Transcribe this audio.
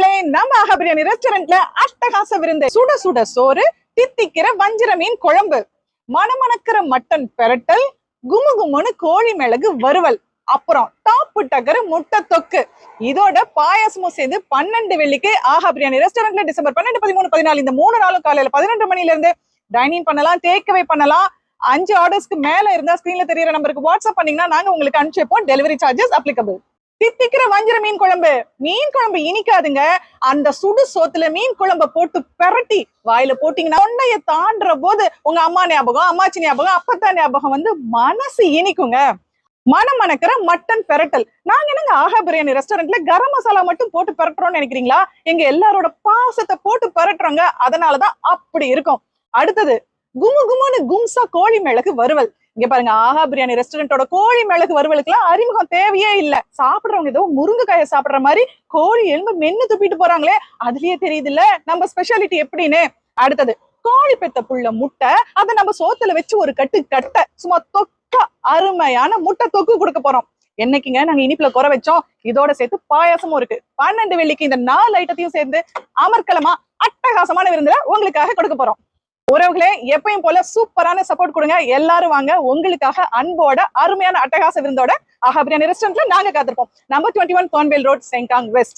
உறவுகளே நம்ம ஆஹா பிரியாணி ரெஸ்டாரண்ட்ல அட்டகாச விருந்து. சுட சுட சோறு தித்திக்கிற வஞ்சிர மீன் குழம்பு மணமணக்கிற மட்டன் பெரட்டல் குமு குமுன்னு கோழி மிளகு வறுவல் அப்புறம் டாப்பு டக்கர முட்டை தொக்கு. இதோட பாயாசமும் சேர்ந்து பன்னெண்டு வெள்ளிக்கு ஆஹா பிரியாணி ரெஸ்டாரண்ட்ல டிசம்பர் பன்னெண்டு பதிமூணு பதினாலு இந்த மூணு நாளும் காலையில பதினெண்டு மணில இருந்து டைனிங் பண்ணலாம் டேக்அவே பண்ணலாம். அஞ்சு ஆர்டர்ஸ்க்கு மேல இருந்தா ஸ்கிரீன்ல தெரியற நம்பருக்கு வாட்ஸ்அப் பண்ணீங்கன்னா நாங்க உங்களுக்கு அனுப்பிச்சு வைப்போம். டெலிவரி சார்ஜஸ் அப்ளிகபிள் தித்திக்கிற வஞ்சிர மீன் குழம்பு. மீன் குழம்பு இனிக்காதுங்க. அந்த சுடு சோத்துல மீன் குழம்ப போட்டு பெரட்டி வாயில போட்டீங்கன்னா தொண்டைய தாண்டுற போது உங்க அம்மா ஞாபகம் அம்மாச்சி ஞாபகம் அப்பத்தா ஞாபகம் வந்து மனசு இனிக்குங்க. மனம் மணக்கிற மட்டன் பெரட்டல். நாங்க என்னங்க ஆஹா பிரியாணி ரெஸ்டாரண்ட்ல கரம் மசாலா மட்டும் போட்டு பெரட்டுறோம்னு நினைக்கிறீங்களா? எங்க எல்லாரோட பாசத்தை போட்டு பெரட்டுறோங்க. அதனாலதான் அப்படி இருக்கும். அடுத்தது குமு குமுன்னு கும்சா கோழி மிளகு வறுவல். இங்க பாருங்க ஆஹா பிரியாணி ரெஸ்டாரண்டோட கோழி மிளகு வறுவலுக்குலாம் அறிமுகம் தேவையே இல்ல. சாப்பிடுறவங்க ஏதோ முருங்கைக்காய சாப்பிடுற மாதிரி கோழி எலும்பு மென்னு துப்பிட்டு போறாங்களே அதுலயே தெரியுது இல்ல நம்ம ஸ்பெஷாலிட்டி எப்படின்னு? அடுத்தது கோழி பெத்த புள்ள முட்டை அதை நம்ம சோத்துல வச்சு ஒரு கட்டு கட்டை சும்மா தொக்க அருமையான முட்டை தொக்கு கொடுக்க போறோம். என்னைக்குங்க நாங்க இனிப்புல குறை வச்சோம் இதோட சேர்த்து பாயாசமும் இருக்கு. பன்னெண்டு வெள்ளிக்கு இந்த நாலு ஐட்டத்தையும் சேர்ந்து அமர்க்கலமா அட்டகாசமான விருந்துல உங்களுக்காக கொடுக்க போறோம். உறவுகளே எப்பயும் போல சூப்பரான சப்போர்ட் கொடுங்க. எல்லாரும் வாங்க. உங்களுக்காக அன்போட அருமையான அட்டகாச விருந்தோட ஆஹா பிரியாணி ரெஸ்டாரண்ட்ல நாங்க காத்திருப்போம். நம்பர் டுவெண்ட்டி ஒன் கோன்வேல் ரோட் செங்காங் வெஸ்ட்